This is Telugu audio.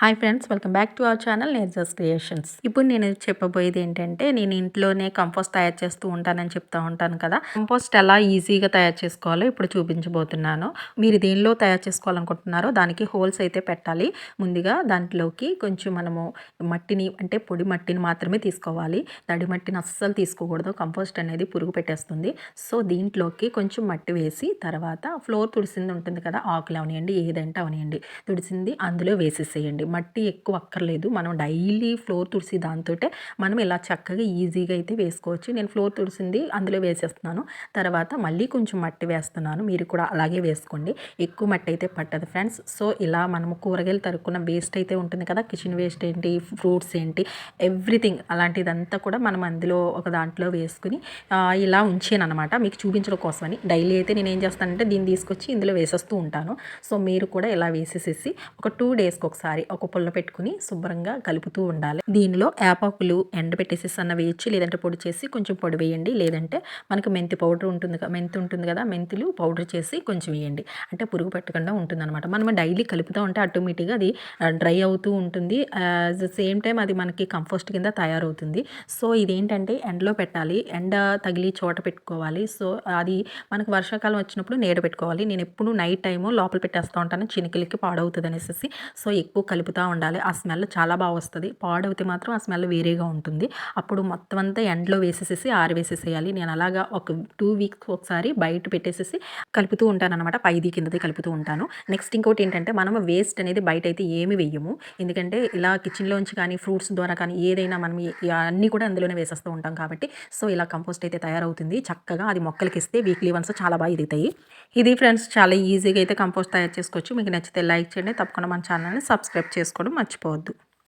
Hi friends welcome back to our channel నేర్జర్స్ creations. ఇప్పుడు నేను చెప్పబోయేది ఏంటంటే నేను ఇంట్లోనే కంపోస్ట్ తయారు చేస్తూ ఉంటానని చెప్తూ ఉంటాను కదా. కంపోస్ట్ ఎలా ఈజీగా తయారు చేసుకోవాలో ఇప్పుడు చూపించబోతున్నాను. మీరు దేనిలో తయారు చేసుకోవాలనుకుంటున్నారో దానికి హోల్స్ అయితే పెట్టాలి. ముందుగా దాంట్లోకి కొంచెం మనము మట్టిని అంటే పొడి మట్టిని మాత్రమే తీసుకోవాలి. తడి మట్టిని అస్సలు తీసుకోకూడదు. కంపోస్ట్ అనేది పురుగు పెట్టేస్తుంది. సో దీంట్లోకి కొంచెం మట్టి వేసి తర్వాత ఫ్లోర్ తుడిసింది ఉంటుంది కదా ఆకులు అవనియండి ఏదంటే అవనియండి తుడిసింది అందులో వేసేయండి మట్టి ఎక్కువ అక్కర్లేదు. మనం డైలీ ఫ్లోర్ తుడిసి దాంతో మనం ఇలా చక్కగా ఈజీగా అయితే వేసుకోవచ్చు. నేను ఫ్లోర్ తుడిసింది అందులో వేసేస్తున్నాను. తర్వాత మళ్ళీ కొంచెం మట్టి వేస్తున్నాను. మీరు కూడా అలాగే వేసుకోండి. ఎక్కువ మట్టి అయితే పట్టదు ఫ్రెండ్స్. సో ఇలా మనము కూరగాయలు తరుక్కున్న వేస్ట్ అయితే ఉంటుంది కదా. కిచెన్ వేస్ట్ ఏంటి? ఫ్రూట్స్ ఏంటి? ఎవ్రీథింగ్ అలాంటిదంతా కూడా మనం అందులో ఒక దాంట్లో వేసుకుని ఇలా ఉంచాను అనమాట మీకు చూపించడం కోసమని. డైలీ అయితే నేను ఏం చేస్తానంటే దీన్ని తీసుకొచ్చి ఇందులో వేసేస్తూ ఉంటాను. సో మీరు కూడా ఇలా వేసేసేసి ఒక టూ డేస్కి ఒకసారి ఒక పుల్ల పెట్టుకుని శుభ్రంగా కలుపుతూ ఉండాలి. దీనిలో యాపాకులు ఎండబెట్టేసేసి అన్న వేయచ్చు లేదంటే పొడి చేసి కొంచెం పొడి వేయండి. లేదంటే మనకు మెంతి పౌడర్ ఉంటుంది మెంతి ఉంటుంది కదా మెంతులు పౌడర్ చేసి కొంచెం వేయండి. అంటే పురుగు పెట్టకుండా ఉంటుంది అనమాట మనం డైలీ కలుపుతూ ఉంటే ఆటోమేటిక్గా అది డ్రై అవుతూ ఉంటుంది. సేమ్ టైం అది మనకి కంపోస్ట్ కింద తయారవుతుంది. సో ఇదేంటంటే ఎండలో పెట్టాలి. ఎండ తగిలి చోట పెట్టుకోవాలి. సో అది మనకు వర్షాకాలం వచ్చినప్పుడు నీడ పెట్టుకోవాలి. నేను ఎప్పుడు నైట్ టైము లోపల పెట్టేస్తూ ఉంటాను. చినికలకి పాడవుతుంది అనేసి సో ఎక్కువ కలుపుతూ ఉండాలి. ఆ స్మెల్ చాలా బాగా వస్తుంది. పాడవుతే మాత్రం ఆ స్మెల్ వేరేగా ఉంటుంది. అప్పుడు మొత్తం అంతా ఎండలో వేసేసేసి ఆరవేసేసేయాలి నేను అలాగా ఒక టూ వీక్స్ ఒకసారి బయట పెట్టేసేసి కలుపుతూ ఉంటాను అనమాట పైది కిందది కలుపుతూ ఉంటాను. నెక్స్ట్ ఇంకోటి ఏంటంటే మనం వేస్ట్ అనేది బయట అయితే ఏమి వేయము ఎందుకంటే ఇలా కిచెన్లోంచి కానీ ఫ్రూట్స్ ద్వారా కానీ ఏదైనా మనం అన్నీ కూడా అందులోనే వేసేస్తూ ఉంటాం కాబట్టి. సో ఇలా కంపోస్ట్ అయితే తయారవుతుంది. చక్కగా అది మొక్కలకి ఇస్తే వీక్లీ వన్స్ చాలా బాగా ఎదుగుతాయి ఇది ఫ్రెండ్స్ చాలా ఈజీగా అయితే కంపోస్ట్ తయారు చేసుకోవచ్చు. మీకు నచ్చితే లైక్ చేయండి. తప్పకుండా మన ఛానల్ని సబ్స్క్రైబ్ చేసుకోవడం మర్చిపోవద్దు.